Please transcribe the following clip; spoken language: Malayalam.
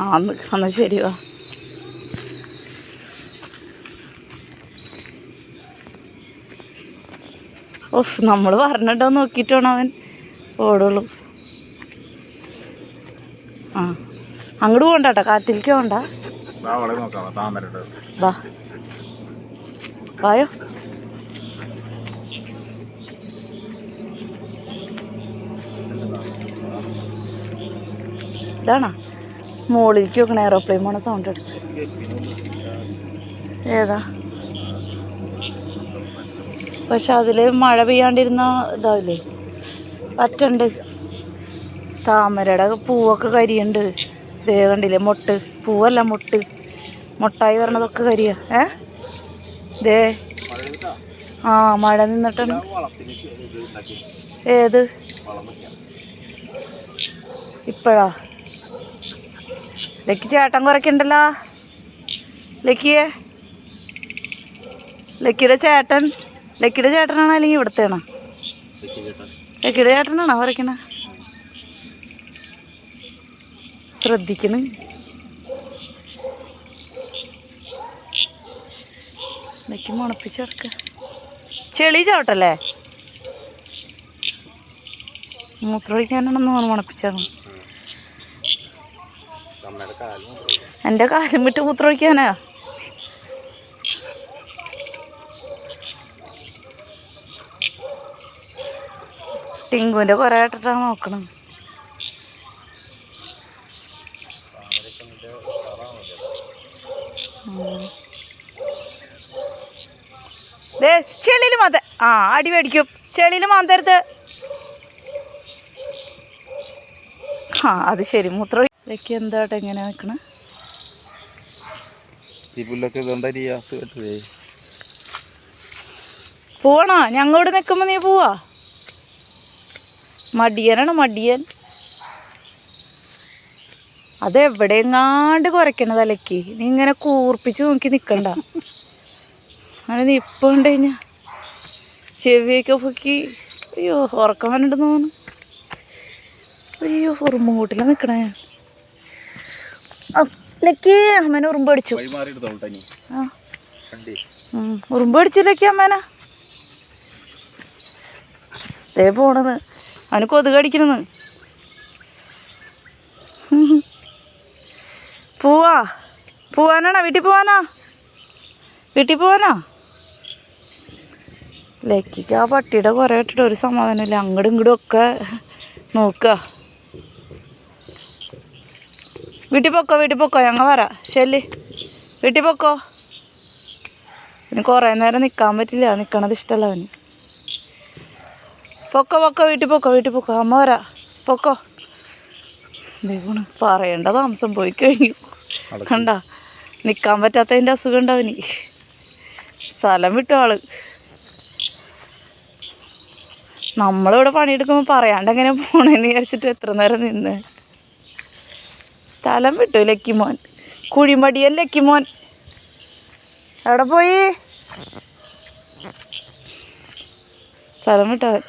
താമര ശരി വാ. ഓഫ് നമ്മൾ പറഞ്ഞിട്ടോ നോക്കിയിട്ടാണ് അവൻ ഓടുള്ളൂ. ആ അങ്ങോട്ട് പോകണ്ട കാറ്റിലേക്ക് പോകണ്ട. വായോ. ഇതാണോ? മുകളിലേക്ക് നോക്കണ എയറോപ്ലെയിൻ പോണ സൗണ്ട് അടിച്ചു. ഏതാ? പക്ഷെ അതിൽ മഴ പെയ്യാണ്ടിരുന്ന ഇതാവില്ലേ? പറ്റുണ്ട്. താമരയുടെ പൂവൊക്കെ കരിയുണ്ട്. ദേ കണ്ടില്ലേ മൊട്ട്. പൂവല്ല മൊട്ട്. മൊട്ടായി വരണതൊക്കെ കരിയ. ഏ? ദേ. ആ മഴ ഇത് ഏത്? ഇപ്പോഴാ. ലക്കി ചേട്ടൻ കുറയ്ക്കണ്ടല്ലോ? ലക്കിയെ? ലക്കിയുടെ ചേട്ടൻ ലക്കിയുടെ ചേട്ടനാണോ അല്ലെങ്കിൽ ഇവിടുത്തെയാണോ? ലക്കിയുടെ ചേട്ടനാണോ കുറയ്ക്കണ? ശ്രദ്ധിക്കണ്. ലക്കി മുണപ്പിച്ച് കിടക്ക. ചെളി ചവിട്ടല്ലേ? മൂത്രമൊഴിക്കാനാണെന്ന് മുണപ്പിച്ചാണ് എന്റെ കാലും വിട്ട് മൂത്രമൊഴിക്കാനാ ടിങ്കുവിന്റെ കുറേ ഇട്ടിട്ടാണ് നോക്കണം. ചെളിയിൽ മാന്ത ആ അടി മേടിക്കും. ചെളിയിൽ മാന്തരുത്. ആ അത് ശരി മൂത്രം ഇതൊക്കെ എന്താട്ടെ എങ്ങനെ നിൽക്കണേ ഈ പുല്ലൊക്കെ കെട്ടുവേ പോവണോ ഞങ്ങളോട് നിൽക്കുമ്പോൾ നീ പോവാ? മടിയനാണ് മടിയൻ. അതെവിടെയെങ്ങാണ്ട് കുറയ്ക്കണ തലയ്ക്ക്. നീ ഇങ്ങനെ കൂർപ്പിച്ച് നോക്കി നിൽക്കണ്ട അങ്ങനെ നീ ഇപ്പം ഉണ്ട് കഴിഞ്ഞാ. ചെവിയൊക്കെ പൊക്കി. അയ്യോ ഉറക്കം വന്നിട്ടുണ്ടെന്ന് തോന്നുന്നു. അയ്യോ ഉറുമ്പും കൂട്ടിലാണ് നിൽക്കണേ ലക്കി അമ്മേനെ ഉറുമ്പ് അടിച്ചു. ഉറുമ്പ് അടിച്ചില്ലേക്ക് അമ്മേന? ദേ പോണത്. അവന് കൊതുക് അടിക്കണെന്ന് പോവാ. പോവാനാണോ? വീട്ടിൽ പോവാനാ? വീട്ടിൽ പോവാനാ? ലക്കിക്ക് ആ പട്ടിയുടെ കുറേ ഇട്ടിട്ട് ഒരു സമാധാനമില്ല. അങ്ങോട്ടും ഇങ്ങോട്ടും ഒക്കെ നോക്കുക വീട്ടിൽ പൊക്കോ വീട്ടിൽ പൊക്കോ? ഞങ്ങൾ വരാം ശരി. വീട്ടിൽ പൊക്കോ? പിന്നെ കുറേ നേരം നിൽക്കാൻ പറ്റില്ല നിൽക്കണത് ഇഷ്ടമല്ല അവന്. പൊക്കോ പൊക്കോ വീട്ടിൽ പൊക്കോ വീട്ടിൽ പൊക്കോ? അമ്മ വരാ പൊക്കോ. ദൈവമാണ് പറയേണ്ട താമസം പോയി കഴിഞ്ഞു. കണ്ട നിൽക്കാൻ പറ്റാത്തതിന്റെ അസുഖം ഉണ്ട് അവന്? സ്ഥലം വിട്ടു ആൾ. നമ്മളിവിടെ പണിയെടുക്കുമ്പോൾ പറയാണ്ട് എങ്ങനെ പോണേന്ന് വിചാരിച്ചിട്ട് എത്ര നേരം നിന്ന്. സ്ഥലം വിട്ടു ലക്കിമോൻ കുഴിമടിയൻ ലക്കിമോൻ എവിടെ പോയി? സ്ഥലം വിട്ടവൻ.